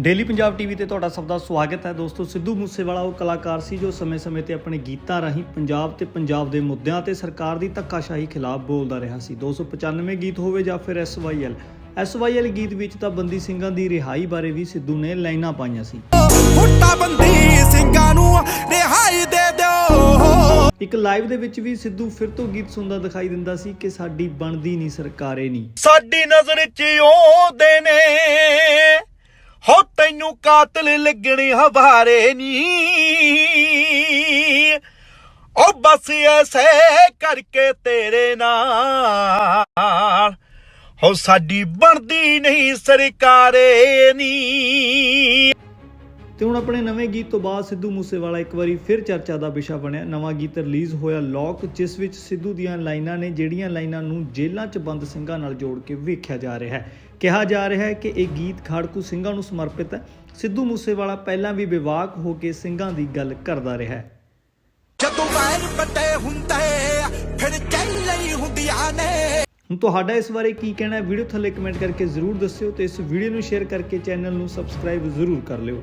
Daily Punjab TV ਤੇ ਤੁਹਾਡਾ ਸਭ ਦਾ ਸਵਾਗਤ ਹੈ। ਦੋਸਤੋ ਸਿੱਧੂ ਮੂਸੇਵਾਲਾ ਉਹ ਕਲਾਕਾਰ ਸੀ ਜੋ ਸਮੇਂ-ਸਮੇਂ ਤੇ ਆਪਣੇ ਗੀਤਾਂ ਰਾਹੀਂ ਪੰਜਾਬ ਤੇ ਪੰਜਾਬ ਦੇ ਮੁੱਦਿਆਂ ਤੇ ਸਰਕਾਰ ਦੀ ਧੱਕਾਸ਼ਾਹੀ ਖਿਲਾਫ ਬੋਲਦਾ ਰਿਹਾ ਸੀ। 295 ਗੀਤ ਹੋਵੇ ਜਾਂ ਫਿਰ ਐਸਵਾਈਐਲ ਐਸਵਾਈਐਲ ਗੀਤ ਵਿੱਚ ਤਾਂ ਬੰਦੀ ਸਿੰਘਾਂ ਦੀ ਰਿਹਾਈ ਬਾਰੇ ਵੀ ਸਿੱਧੂ ਨੇ ਲਾਈਨਾਂ ਪਾਈਆਂ ਸੀ। ਫੁੱਟਾ ਬੰਦੀ ਸਿੰਘਾਂ ਨੂੰ ਰਿਹਾਈ ਦੇ ਦਿਓ। ਇੱਕ ਲਾਈਵ ਦੇ ਵਿੱਚ ਵੀ ਸਿੱਧੂ ਫਿਰ ਤੋਂ ਗੀਤ ਸੁਣਦਾ ਦਿਖਾਈ ਦਿੰਦਾ ਸੀ ਕਿ ਸਾਡੀ ਬਣਦੀ ਨਹੀਂ ਸਰਕਾਰੇ ਨਹੀਂ ਸਾਡੀ ਨਜ਼ਰ 'ਚ ਆਉਂਦੇ ਨੇ। ਕਾਤਲ ਲੱਗਣੇ ਹਵਾਰੇ ਨੀ। ਉਹ ਬਸ ਐਸੇ ਕਰਕੇ ਤੇਰੇ ਨਾਲ। ਹੋ ਸਾਡੀ ਬਣਦੀ ਨਹੀਂ ਸਰਕਾਰੇ ਨੀ। ਤੇ ਹੁਣ ਆਪਣੇ ਨਵੇਂ ਗੀਤ ਤੋਂ ਬਾਅਦ ਸਿੱਧੂ ਮੂਸੇਵਾਲਾ ਇੱਕ ਵਾਰੀ ਫਿਰ ਚਰਚਾ ਦਾ ਵਿਸ਼ਾ ਬਣਿਆ। ਨਵਾਂ ਗੀਤ ਰਿਲੀਜ਼ ਹੋਇਆ ਲੋਕ ਜਿਸ ਵਿੱਚ ਸਿੱਧੂ ਦੀਆਂ ਲਾਈਨਾਂ ਨੇ ਜਿਹੜੀਆਂ ਲਾਈਨਾਂ ਨੂੰ ਜੇਲ੍ਹਾਂ 'ਚ ਬੰਦ ਸਿੰਘਾਂ ਨਾਲ ਜੋੜ ਕੇ ਵੇਖਿਆ ਜਾ ਰਿਹਾ ਹੈ। ਕਿਹਾ ਜਾ ਰਿਹਾ ਹੈ ਕਿ ਇਹ ਗੀਤ ਖਾੜਕੂ ਸਿੰਘਾਂ ਨੂੰ ਸਮਰਪਿਤ ਹੈ। ਸਿੱਧੂ ਮੂਸੇਵਾਲਾ ਪਹਿਲਾਂ ਵੀ ਵਿਵਾਕ ਹੋ ਕੇ ਸਿੰਘਾਂ ਦੀ ਗੱਲ ਕਰਦਾ ਰਿਹਾ ਹੈ। ਜਦੋਂ ਵੈਰ ਵੱਡੇ ਹੁੰਦੇ ਫਿਰ ਚੱਲੇ ਹੀ ਹੁੰਦੀਆਂ ਨੇ। ਹੁਣ ਤੁਹਾਡਾ ਇਸ ਬਾਰੇ ਕੀ ਕਹਿਣਾ ਹੈ? ਵੀਡੀਓ ਥੱਲੇ ਕਮੈਂਟ ਕਰਕੇ ਜ਼ਰੂਰ ਦੱਸਿਓ ਤੇ ਇਸ ਵੀਡੀਓ ਨੂੰ ਸ਼ੇਅਰ ਕਰਕੇ ਚੈਨਲ ਨੂੰ ਸਬਸਕ੍ਰਾਈਬ ਜ਼ਰੂਰ ਕਰ ਲਿਓ।